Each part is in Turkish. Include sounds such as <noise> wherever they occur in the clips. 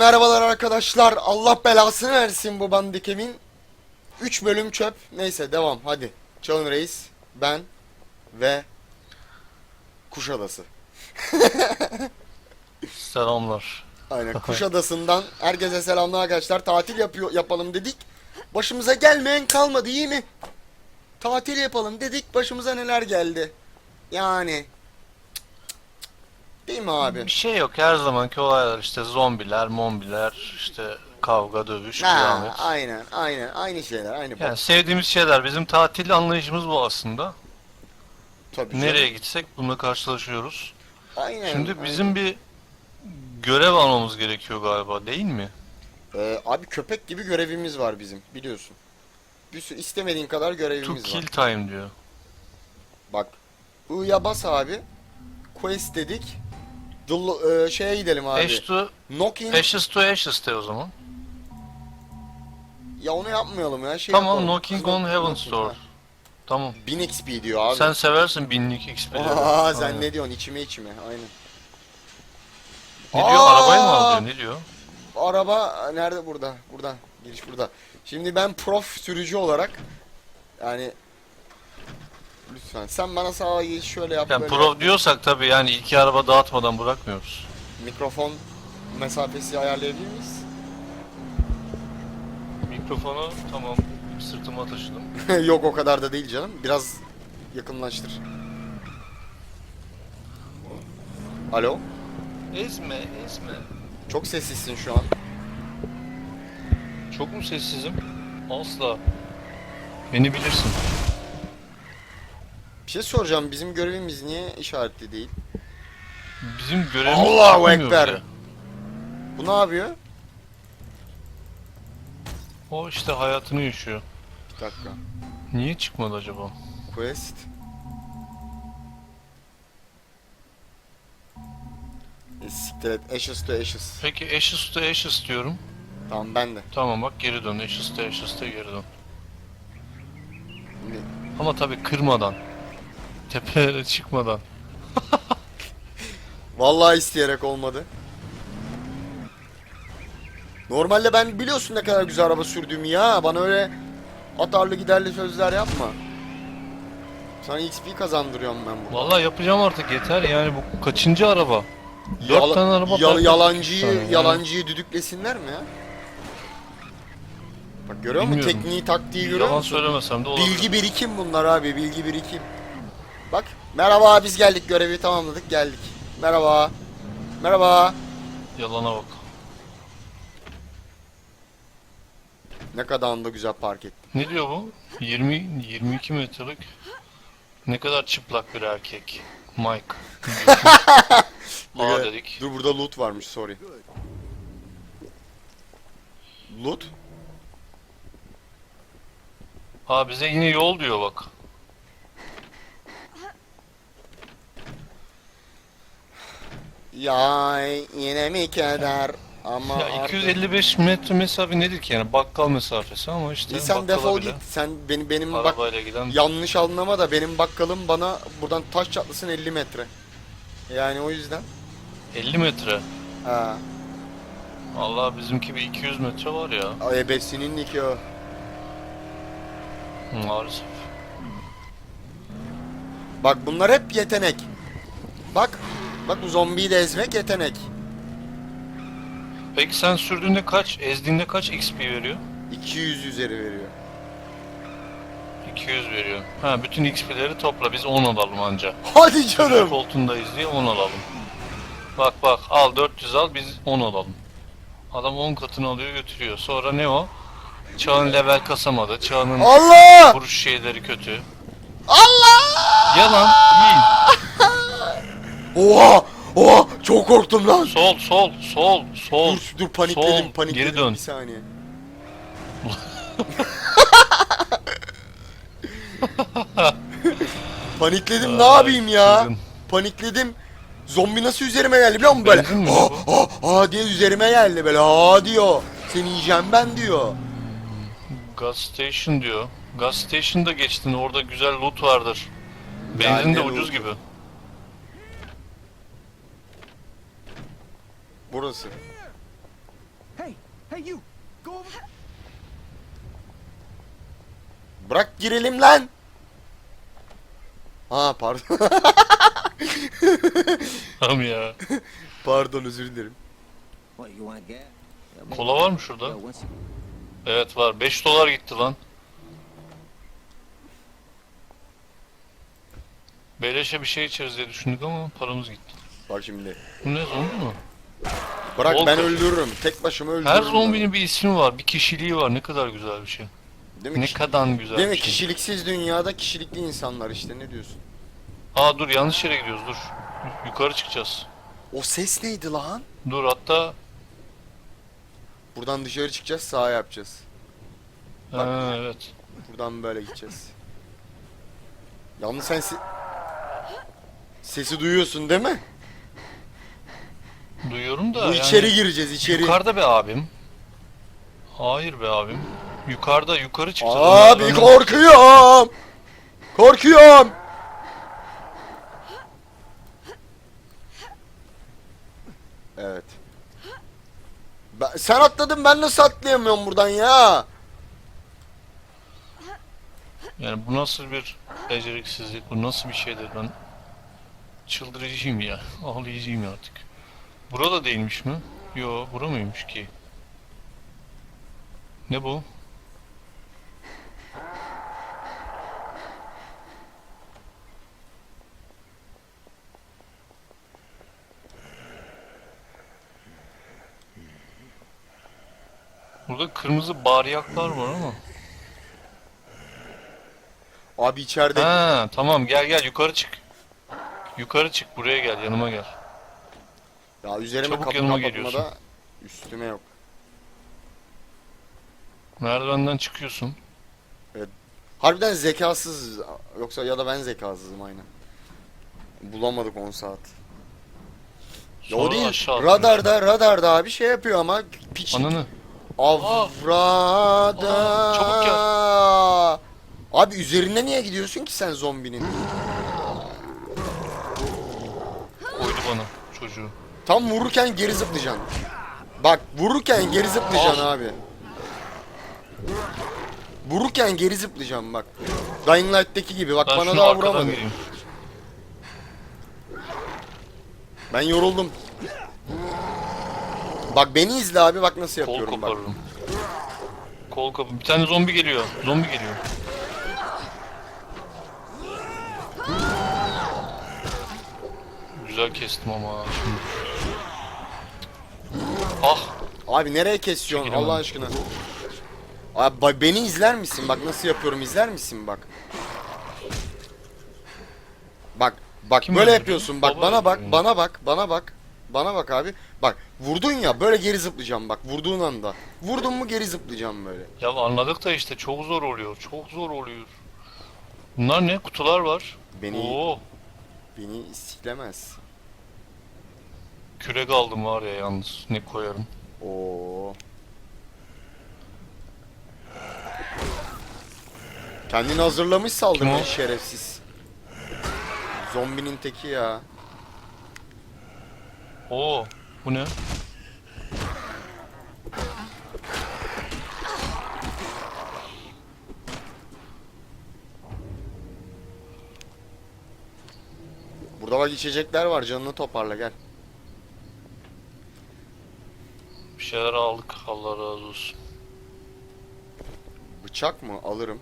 merhabalar arkadaşlar. Allah belasını versin bu bandikemin. 3 bölüm çöp. Neyse devam hadi. Çalın Reis, ben ve Kuşadası. <laughs> Selamlar. Aynen <laughs> Kuşadası'ndan herkese selamlar arkadaşlar. Tatil yapıyor yapalım dedik. Başımıza gelmeyen kalmadı iyi mi? Tatil yapalım dedik. Başımıza neler geldi? Yani Değil mi abi? Bir şey yok her zamanki olaylar işte zombiler, mombiler, işte kavga, dövüş, kıyamet. Ha, aynen aynen aynı şeyler aynı Yani sevdiğimiz şeyler bizim tatil anlayışımız bu aslında. Tabii canım. Nereye gitsek bununla karşılaşıyoruz. Aynen. Şimdi aynen. bizim bir görev almamız gerekiyor galiba değil mi? Ee, abi köpek gibi görevimiz var bizim biliyorsun. Bir sürü istemediğin kadar To görevimiz kill var. time diyor. Bak. I'ya bas abi. Quest dedik. Dıl, e, şeye gidelim abi. Ash to, Knocking. ashes to ashes de o zaman. Ya onu yapmayalım ya. Şey tamam yapalım. knocking Knock- on heaven knocking, store. ha. Tamam. 1000 XP diyor abi. Sen seversin binlik XP'leri. <laughs> Aa, sen Aynen. ne diyorsun içime içime aynen. Ne diyor? Aa! Arabayı mı alıyor? Ne diyor? Araba nerede burada? Burada. Giriş burada. Şimdi ben prof sürücü olarak yani lütfen sen bana sağa şöyle yap Yani böyle pro yap. diyorsak tabii yani iki araba dağıtmadan bırakmıyoruz. mikrofon mesafesi ayarlayabilir miyiz? Mikrofonu tamam sırtıma taşıdım. <laughs> Yok o kadar da değil canım. Biraz yakınlaştır. Alo? Ezme, ezme. Çok sessizsin şu an. Çok mu sessizim? Asla. Beni bilirsin. Bir şey soracağım. Bizim görevimiz niye işaretli değil? Bizim görevimiz Allahu çıkmıyor Ekber. bile. Bu ne yapıyor? O işte hayatını yaşıyor. Bir dakika. Niye çıkmadı acaba? Quest. E, siktir et. Ashes to Ashes. Peki Ashes to Ashes diyorum. Tamam ben de. Tamam bak geri dön. Ashes to Ashes'te geri dön. Ne? Ama tabii kırmadan. Tepelere çıkmadan. <laughs> Vallahi isteyerek olmadı. Normalde ben biliyorsun ne kadar güzel araba sürdüğümü ya. Bana öyle atarlı giderli sözler yapma. Sana XP kazandırıyorum ben burada. Vallahi yapacağım artık yeter yani bu kaçıncı araba? Dört Yala- tane araba ya- park yalancıyı sana, yalancıyı düdüklesinler mi ya? Bak görüyor musun Bilmiyorum. tekniği taktiği görüyor Yalan musun? söylemesem de olabilir. Bilgi birikim bunlar abi bilgi birikim. Bak merhaba biz geldik görevi tamamladık geldik. Merhaba. Merhaba. Yalana bak. Ne kadar da güzel park ettim. Ne diyor bu? 20 22 metrelik ne kadar çıplak bir erkek. Mike. <laughs> Aa dedik. Dur burada loot varmış sorry. Loot? Aa bize yine yol diyor bak. Ya yine mi keder? Ama Ya artık- 255 metre mesafe nedir ki yani bakkal mesafesi ama işte İyi sen bakkala defol bile git. Sen benim benim bak arabayla giden yanlış anlama da benim bakkalım bana buradan taş çatlasın 50 metre. Yani o yüzden. 50 metre. Ha. Allah bizimki bir 200 metre var ya. Ay ebesinin nikahı. Maalesef. Bak bunlar hep yetenek. Bak. Bak bu zombiyi de ezmek yetenek. Peki sen sürdüğünde kaç, ezdiğinde kaç XP veriyor? 200 üzeri veriyor. 200 veriyor. Ha bütün XP'leri topla biz 10 alalım anca. <laughs> Hadi Çocuk canım. koltuğundayız diye 10 alalım. Bak bak al 400 al biz 10 alalım. Adam 10 katını alıyor götürüyor. Sonra ne o? Çağın level kasamadı. Çağının Allah! vuruş şeyleri kötü. Allah! Yalan değil. <laughs> Oha! Oha! Çok korktum lan. Sol sol sol sol. Dur dur panikledim sol. panikledim Geri dön. bir saniye. <laughs> panikledim ne Ay, yapayım ya? Panikledim. Zombi nasıl üzerime geldi biliyor musun böyle? Bu? aa, aa diye üzerime geldi böyle. Aa diyor. Seni yiyeceğim ben diyor. Gas station diyor. Gas station'da geçtin orada güzel loot vardır. Benzin de ucuz gibi. Burası. Hey, you. Go over. Bırak girelim lan. Ha pardon. <laughs> Tamam ya. pardon özür dilerim. Kola var mı şurada? Evet var. 5 dolar gitti lan. Beleşe bir şey içeriz diye düşündük ama paramız gitti. Bak şimdi. Bu ne zombi mi? Bırak Volker. ben öldürürüm. Tek başıma öldürürüm. Her zombinin bir ismi var, bir kişiliği var. Ne kadar güzel bir şey. Değil mi? Ne kadar güzel Değil mi? bir şey. Kişiliksiz dünyada kişilikli insanlar işte ne diyorsun? Aa dur yanlış yere gidiyoruz dur. Yukarı çıkacağız. O ses neydi lan? Dur hatta Buradan dışarı çıkacağız sağa yapacağız. Bak. ha, evet. Buradan böyle gideceğiz. Yalnız sen se- sesi duyuyorsun değil mi? Duyuyorum da Bu yani içeri gireceğiz içeri. yukarıda be abim. Hayır be abim. Yukarıda yukarı çıkacağız. Abi Önden- korkuyorum. Korkuyorum. Evet. Ben, sen atladın ben nasıl atlayamıyorum buradan ya? Yani bu nasıl bir beceriksizlik, bu nasıl bir şeydir ben çıldırıcıyım ya, ağlayacağım artık. Burada değilmiş mi? Yo, bura mıymış ki? Ne bu? Burada kırmızı baryaklar var ama. Abi içeride Ha tamam gel gel yukarı çık. Yukarı çık buraya gel yanıma gel. Ya üzerime Çabuk kapı yanıma kapatmada üstüme yok. Merdivenden çıkıyorsun. Harbiden zekasız yoksa ya da ben zekasızım aynen. Bulamadık 10 saat. Ya o değil. aşağı atıyorsun. Radarda radarda abi şey yapıyor ama piç Ananı. avrada. Aa, çabuk. Abi üzerine niye gidiyorsun ki sen zombinin? Koydu bana çocuğu. Tam vururken geri zıplayacaksın. Bak vururken geri zıplayacaksın abi. Vururken geri zıplayacaksın bak. Dying Light'teki gibi bak Ben bana şunu daha arkadan vuramadı. gireyim. Ben yoruldum. Bak beni izle abi bak nasıl Kol yapıyorum bak. koparırım. Kol kapı. Bir tane zombi geliyor. Zombi geliyor. Güzel kestim ama şimdi. Ah Abi nereye kesiyorsun Çekil Allah aşkına? Abi bak beni izler misin? Bak nasıl yapıyorum izler misin bak. Bak bak Kim böyle yapıyorsun bak Baba bana bak bana bak bana bak. Bana bak abi. Bak vurdun ya böyle geri zıplayacağım bak vurduğun anda. Vurdun mu geri zıplayacağım böyle. ya anladık da işte çok zor oluyor. Çok zor oluyor. Bunlar ne? Kutular var. Beni Oo, beni siklemez. Kürek aldım var ya yalnız. Ne koyarım. Oo. Kendini hazırlamış o? şerefsiz. Zombinin teki ya. Oo, bu ne? Burada bak içecekler var canını toparla gel. Bir şeyler aldık. Allah razı olsun. Bıçak mı? Alırım.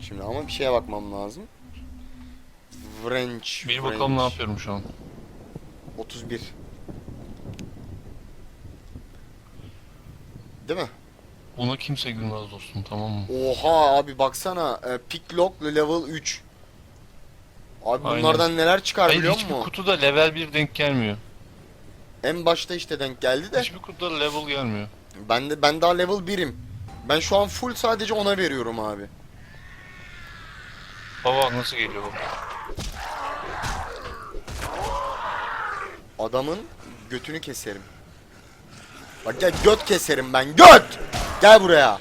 Şimdi ama bir şeye bakmam lazım. French. Bir bakalım ne yapıyorum şu an. 31. Değil mi? Buna kimse gülmez dostum tamam mı? Oha abi baksana. E, Picklock level 3. Abi Aynen. bunlardan neler çıkar Hayır biliyor hiçbir musun? kutuda level 1 denk gelmiyor. En başta işte denk geldi de. Hiçbir kutuda level gelmiyor. Ben de ben daha level 1'im. Ben şu an full sadece ona veriyorum abi. Baba nasıl geliyor bak. Adamın götünü keserim. Bak gel göt keserim ben göt. Gel buraya.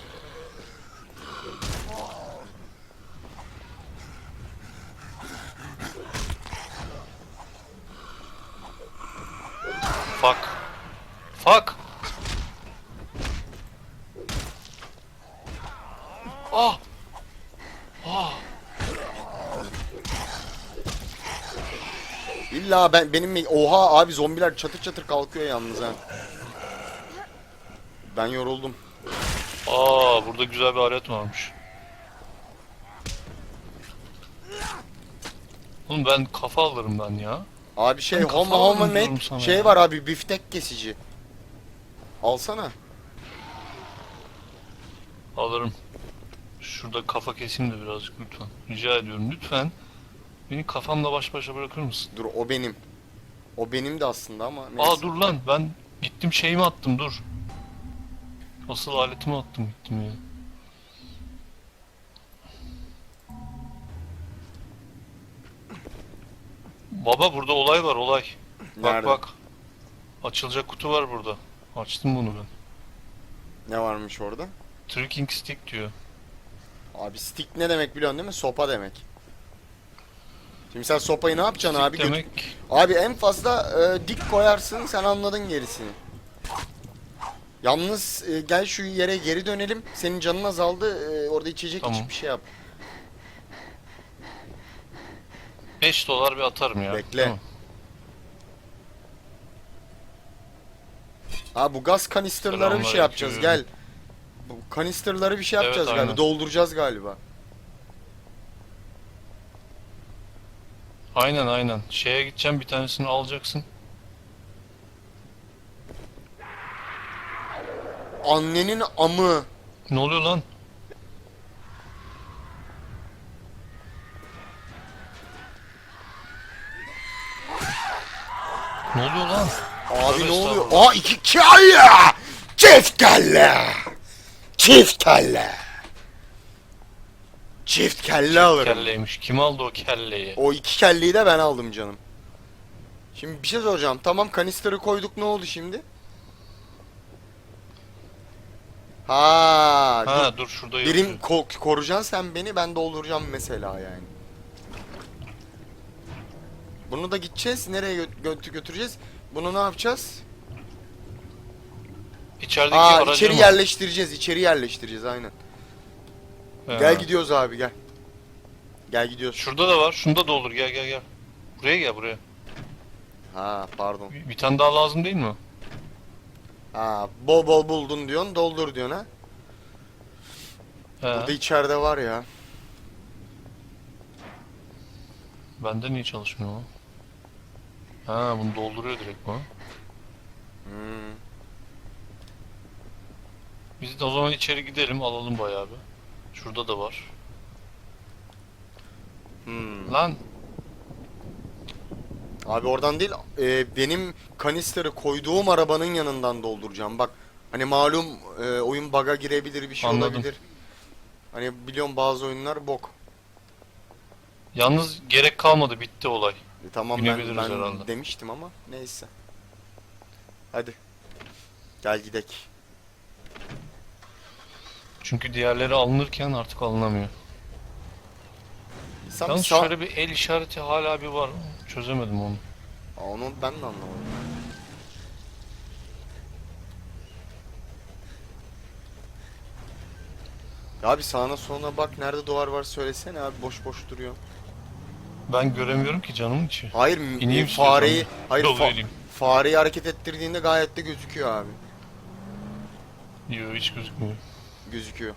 Fuck. Ah. Ah. İlla ben benim mi? Oha abi zombiler çatır çatır kalkıyor yalnız ha. Ben yoruldum. Aa burada güzel bir alet varmış. Oğlum ben kafa alırım ben ya. Abi şey Ben kafa home home sana şey ya. var abi biftek kesici. Alsana. Alırım. Şurada kafa keseyim de birazcık lütfen. Rica ediyorum lütfen. Beni kafamla baş başa bırakır mısın? Dur o benim. O benim de aslında ama neyse. Aa dur lan ben gittim şeyimi attım dur. Asıl aletimi attım gittim ya. Baba burada olay var olay. Bak Nerede? bak. Açılacak kutu var burada. Açtım bunu ben. Ne varmış orada? Tricking stick diyor. Abi stick ne demek biliyorsun değil mi? Sopa demek. Şimdi sen sopayı ne yapacaksın Stick abi? Demek Abi en fazla e, dik koyarsın sen anladın gerisini. Yalnız e, gel şu yere geri dönelim. Senin canın azaldı. E, orada içecek Tamam. iç bir şey yap. 5 dolar bir atarım ya. Bekle. Tamam. Ha bu gaz kanisterları bir şey yapacağız gel. Bu kanisterları bir şey Evet, yapacağız galiba. aynen. Dolduracağız galiba. Aynen aynen. Şeye gideceğim bir tanesini alacaksın. Annenin amı. Ne oluyor lan? Ne oluyor lan? Abi ne oluyor? Aa iki kelle. Çift kelle. Çift kelle. Çift kelle alırım. Kelleymiş. Kim aldı o kelleyi? O iki kelleyi de ben aldım canım. Şimdi bir şey soracağım. Tamam kanisteri koyduk ne oldu şimdi? Ha. Ha dur şurada Birim yazıyor. ko- koruyacaksın sen beni ben dolduracağım mesela yani. Bunu da gideceğiz. Nereye gö- gö- götüreceğiz? Bunu ne yapacağız? İçerideki Aa aracı içeri mı? yerleştireceğiz. içeri yerleştireceğiz aynen. He. Gel gidiyoruz abi gel. Gel gidiyoruz. Şurada da var. Şunda da olur. Gel gel gel. Buraya gel buraya. Ha pardon. Bir, bir tane daha lazım değil mi? Ha bol bol buldun diyorsun doldur diyorsun ha. He. Burada içeride var ya. Bende niye çalışmıyor o? Ha bunu dolduruyor direkt bu. Hmm. Biz de o zaman içeri gidelim alalım bayağı bir. Şurada da var. Hmm. Lan Abi oradan değil e, benim kanisteri koyduğum arabanın yanından dolduracağım. Bak hani malum e, oyun bug'a girebilir bir şey Anladım. olabilir. Hani biliyorum bazı oyunlar bok. yalnız gerek kalmadı bitti olay. E, tamam ben, Binebiliriz ben herhalde. demiştim ama neyse. Hadi. Gel gidek. Çünkü diğerleri alınırken artık alınamıyor. Sen bir Yalnız sağ... şöyle bir el işareti hala bir var. Çözemedim onu. Aa, Onu ben de anlamadım. Ya abi sağına soluna bak nerede duvar var söylesene abi boş boş duruyor. Ben göremiyorum ki canımın içi. Hayır İneyim fareyi istiyorsan. hayır Yol fa- vereyim. fareyi hareket ettirdiğinde gayet de gözüküyor abi. Yok hiç gözükmüyor. Gözüküyor.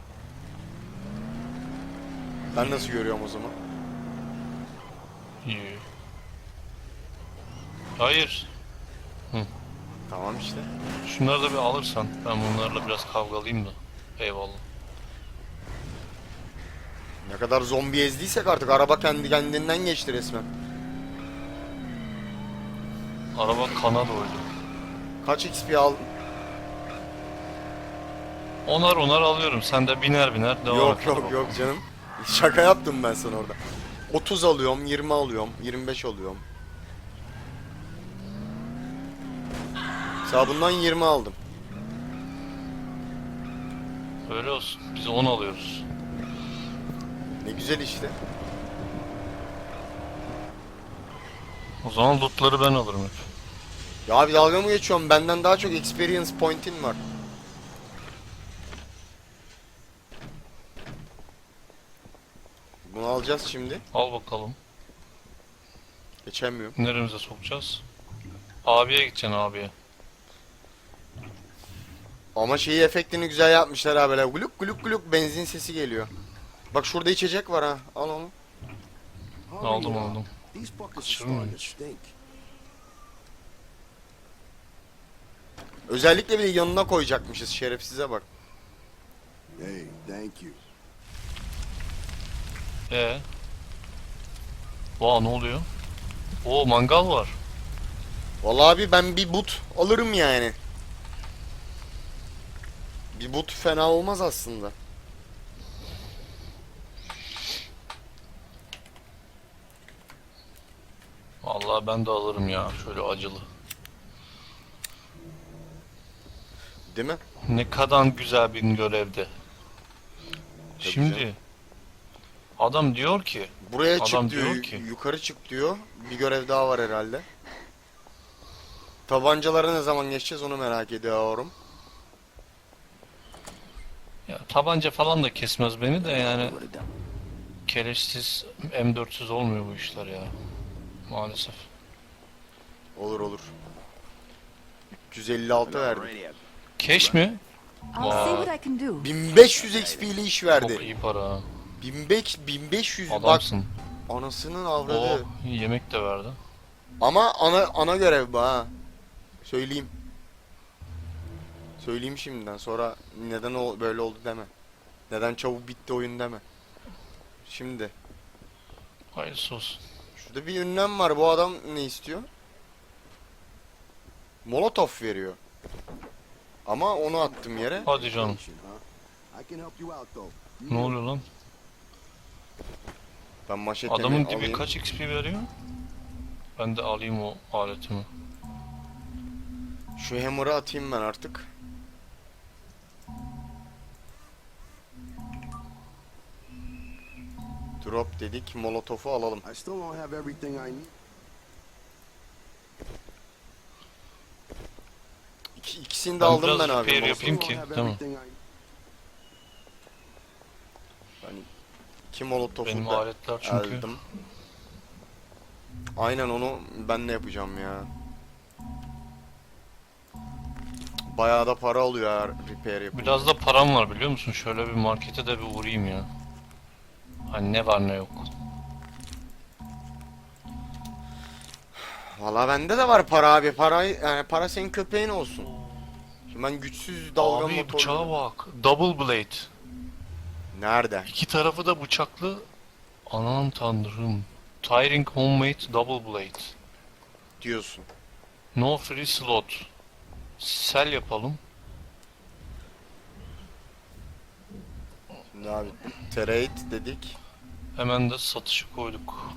Ben nasıl görüyorum o zaman? Yok. Hayır. Tamam işte. Şunları da bir alırsan. Ben bunlarla biraz kavgalıyım da. Eyvallah. Ne kadar zombi ezdiysek artık araba kendi kendinden geçti resmen. Araba kana doydu. Kaç XP aldın? Onar onar alıyorum. Sen de biner biner devam yok et. yok yok canım. <laughs> Şaka yaptım ben sana orada. 30 alıyorum, 20 alıyorum, 25 alıyorum. Mesela bundan 20 aldım. Öyle olsun. Biz 10 alıyoruz. Ne güzel işte. O zaman lootları ben alırım hep. Ya abi dalga mı geçiyorum? Benden daha çok experience point'in var. Bunu alacağız şimdi. Al bakalım. Geçemiyorum. Neremize sokacağız? Abiye gideceksin abiye. Ama şeyi efektini güzel yapmışlar ha böyle guluk guluk guluk benzin sesi geliyor. Bak şurada içecek var ha. Al onu. Aldım aldım. Hiç. Özellikle bir de yanına koyacakmışız şerefsize bak. Hey, thank you. Ee. Vaa ne oluyor? Oo mangal var. Vallahi abi ben bir but alırım yani. Bir but fena olmaz aslında. Vallahi ben de alırım ya şöyle acılı. Değil mi? Ne kadar güzel bir görevdi. Tabii Şimdi canım. adam diyor ki Buraya Adam çık diyor, diyor ki- yukarı çık diyor. Bir görev daha var herhalde. Tabancalara ne zaman geçeceğiz onu merak ediyorum. ya tabanca falan da kesmez beni de yani keleşsiz M400 olmuyor bu işler ya. Maalesef. Olur olur. 356 verdi. Keş mi? I'll see Vay. what I can do. 1500 XP'li iş Çok verdi. iyi para. ha. 1500 1500 bak Adamsın. anasının avradı. yemek de verdi. Ama ana ana görev bu ha. Söyleyeyim. Söyleyeyim şimdiden sonra neden o böyle oldu deme. Neden çabuk bitti oyun deme. Şimdi Hayırlısı olsun. Şurada bir ünlem var. Bu adam ne istiyor? Molotof veriyor. Ama onu attım yere. Hadi canım. Ne oluyor lan? Ben maşetemi Adamın dibi alayım. kaç XP veriyor? Ben de alayım o aletimi. Şu hammer'ı atayım ben artık. Drop dedik. Molotof'u alalım. I still don't have everything I need. İki, ikisini de Ben aldım biraz ben abi. repair Molotof'u. yapayım ki, I need. İki Molotof'u Benim da aletler çünkü. aldım. Aynen onu ben de yapacağım ya. Bayağı da para alıyor eğer repair yapınca. Biraz da param var biliyor musun? Şöyle bir markete de bir uğrayayım ya. Hani ne var ne yok. Valla bende de var para abi. Para yani para senin köpeğin olsun. Şimdi ben güçsüz dalga Abi motorlu. bıçağa bak. Double blade. Nerede? İki tarafı da bıçaklı. Anam tanrım. Tiring homemade double blade. Diyorsun. No free slot. Sell yapalım. Şimdi abi trade dedik. Hemen de satışı koyduk.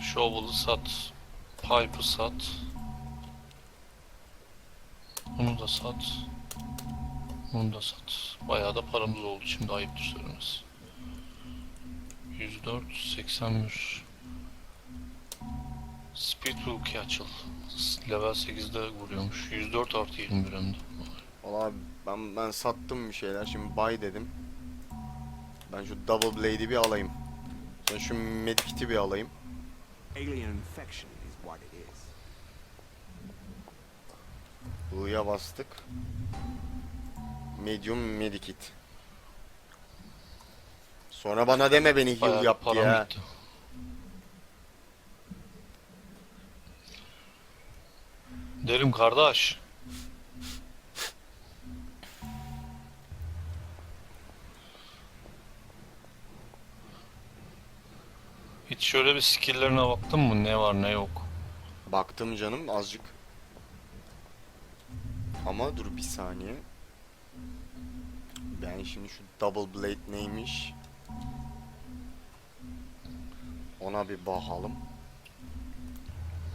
Shovel'ı sat. Pipe'ı sat. Bunu da sat. Bunu da sat. Bayağı da paramız oldu şimdi ayıptır söylemesi. 104, 81. Speed Wilkie açıl. Level 8'de vuruyormuş. 104 artı 21 hem de. Valla ben ben sattım bir şeyler. Şimdi buy dedim. Ben şu double blade'i bir alayım. Sonra şu medkit'i bir alayım. Alien infection is what it is. I'ya bastık. Medium medikit. Sonra bana deme beni heal Bayağı yap param diye. gitti. Derim kardeş. Hiç şöyle bir skill'lerine baktın mı? Ne var ne yok. Baktım canım azıcık. Ama dur bir saniye. Ben şimdi şu double blade neymiş? Ona bir bakalım.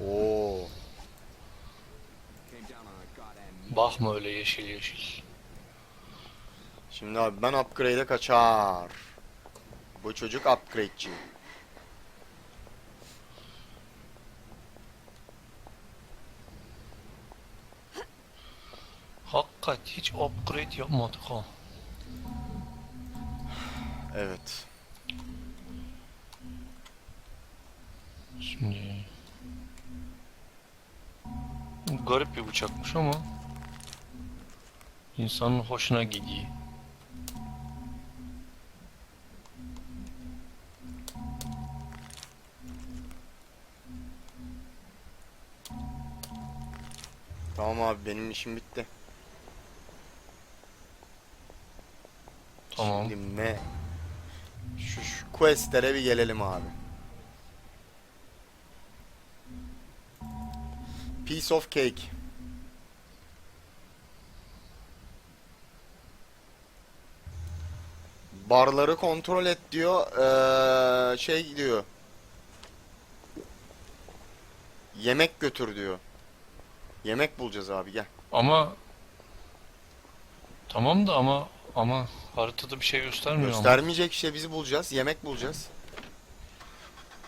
Oo. Bakma öyle yeşil yeşil. Şimdi abi ben upgrade'e kaçar. Bu çocuk upgrade'ci. Hakikat hiç upgrade yapmadık ha. Evet. Şimdi... Garip bir bıçakmış ama insanın hoşuna gidiyor. Tamam abi benim işim bitti. Tamam. Şimdi me şu, şu questlere bir gelelim abi. Piece of cake. Barları kontrol et diyor. Ee, şey diyor. Yemek götür diyor. Yemek bulacağız abi gel. Ama tamam da ama ama haritada bir şey göstermiyor ama. Göstermeyecek işte bizi bulacağız. Yemek bulacağız.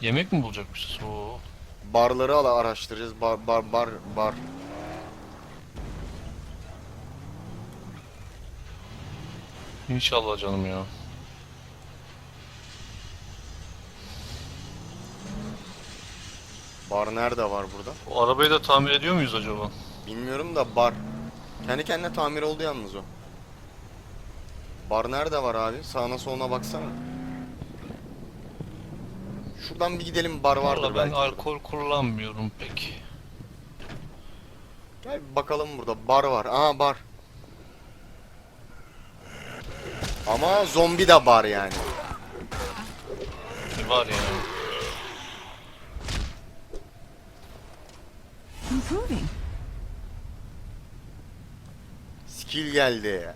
Yemek mi bulacakmışız? Oo. Barları ala araştıracağız. Bar bar bar bar. İnşallah canım ya. Bar nerede var burada? O arabayı da tamir ediyor muyuz acaba? Bilmiyorum da bar. Kendi kendine tamir oldu yalnız o. Bar nerede var abi? Sağına soluna baksana. Şuradan bir gidelim bar vardır Vallahi ben belki. alkol kullanmıyorum pek. Gel bir bakalım burada. Bar var. Aha bar. Ama zombi de bar yani. Var ya. Improving. Skill geldi.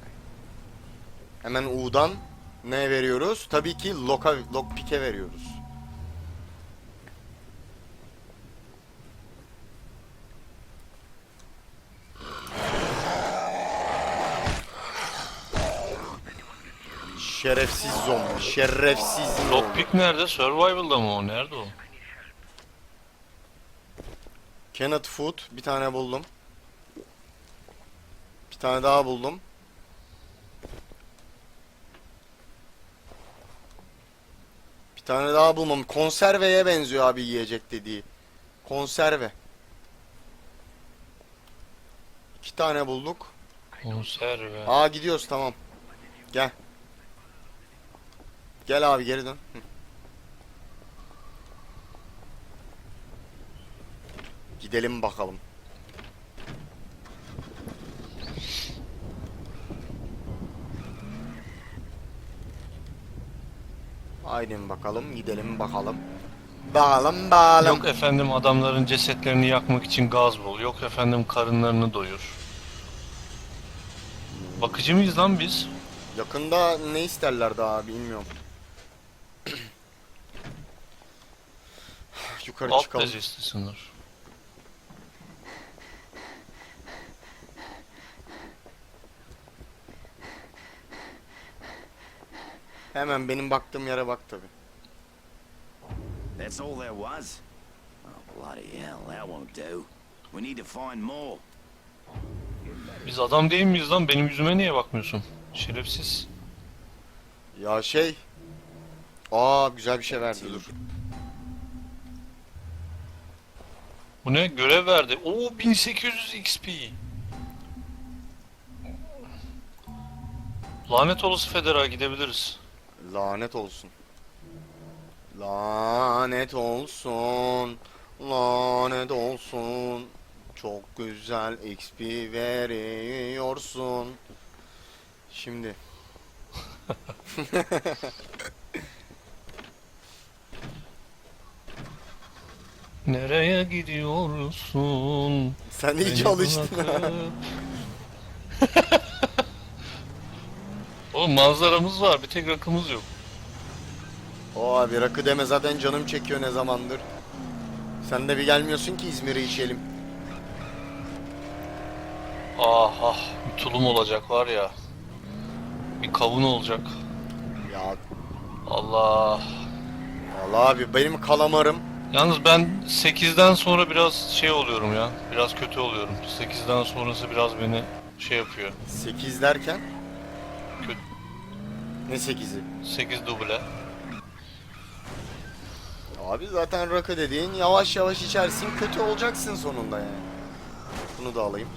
Hemen U'dan ne veriyoruz? Tabii ki loka, lockpick'e veriyoruz. Şerefsiz zombi, şerefsiz zombi. Lockpick nerede? Survival'da mı o? Nerede o? Cannot food bir tane buldum. Bir tane daha buldum. Bir tane daha bulmam. Konserveye benziyor abi yiyecek dediği. Konserve. İki tane bulduk. Konserve. Aa gidiyoruz tamam. Gel. Gel abi geri dön. Hı. Gidelim bakalım. Haydi bakalım gidelim bakalım. Bakalım bakalım. Yok efendim adamların cesetlerini yakmak için gaz bul. Yok efendim karınlarını doyur. Bakıcı mıyız lan biz? Yakında ne isterler daha bilmiyorum. <clears throat> Yukarı Alt çıkalım. dezisi sınır. Hemen benim baktığım yere bak tabi. That's all there was? Oh, bloody hell, that won't do. We need to find more. Biz adam değil miyiz lan? Benim yüzüme niye bakmıyorsun? Şerefsiz. Ya şey. Aa güzel bir şey verdi dur. Bu ne? Görev verdi. Oo 1800 XP. Lanet olası Federa gidebiliriz. Lanet olsun. Lanet olsun. Lanet olsun. Çok güzel XP veriyorsun. Şimdi <laughs> Nereye gidiyorsun? sen iyice Beni alıştın ha. <laughs> Oğlum manzaramız var. Bir tek rakımız yok. O abi rakı deme zaten canım çekiyor ne zamandır. Sen de bir gelmiyorsun ki İzmir'e içelim. Ah ah. Bir tulum olacak var ya. Bir kavun olacak. Ya Allah. Vallahi abi benim kalamarım Yalnız ben 8'den sonra biraz şey oluyorum ya. Biraz kötü oluyorum. 8'den sonrası biraz beni şey yapıyor. 8 derken Kötü. ne 8'i? 8 duble. Abi zaten rakı dediğin yavaş yavaş içersin kötü olacaksın sonunda yani. Bunu da alayım.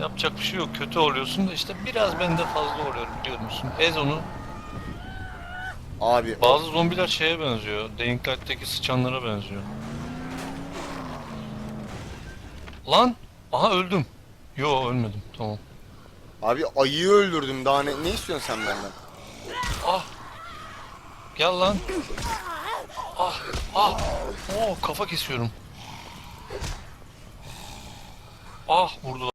Yapacak bir şey yok. Kötü oluyorsun da işte biraz ben de fazla oluyorum biliyor musun? Ez onu. Abi Bazı zombiler şeye benziyor. Dying sıçanlara benziyor. Lan! Aha öldüm. Yo ölmedim. Tamam. Abi ayıyı öldürdüm daha ne, ne istiyorsun sen benden? Ah. Gel lan. Ah ah. Oo kafa kesiyorum. Ah vurdular.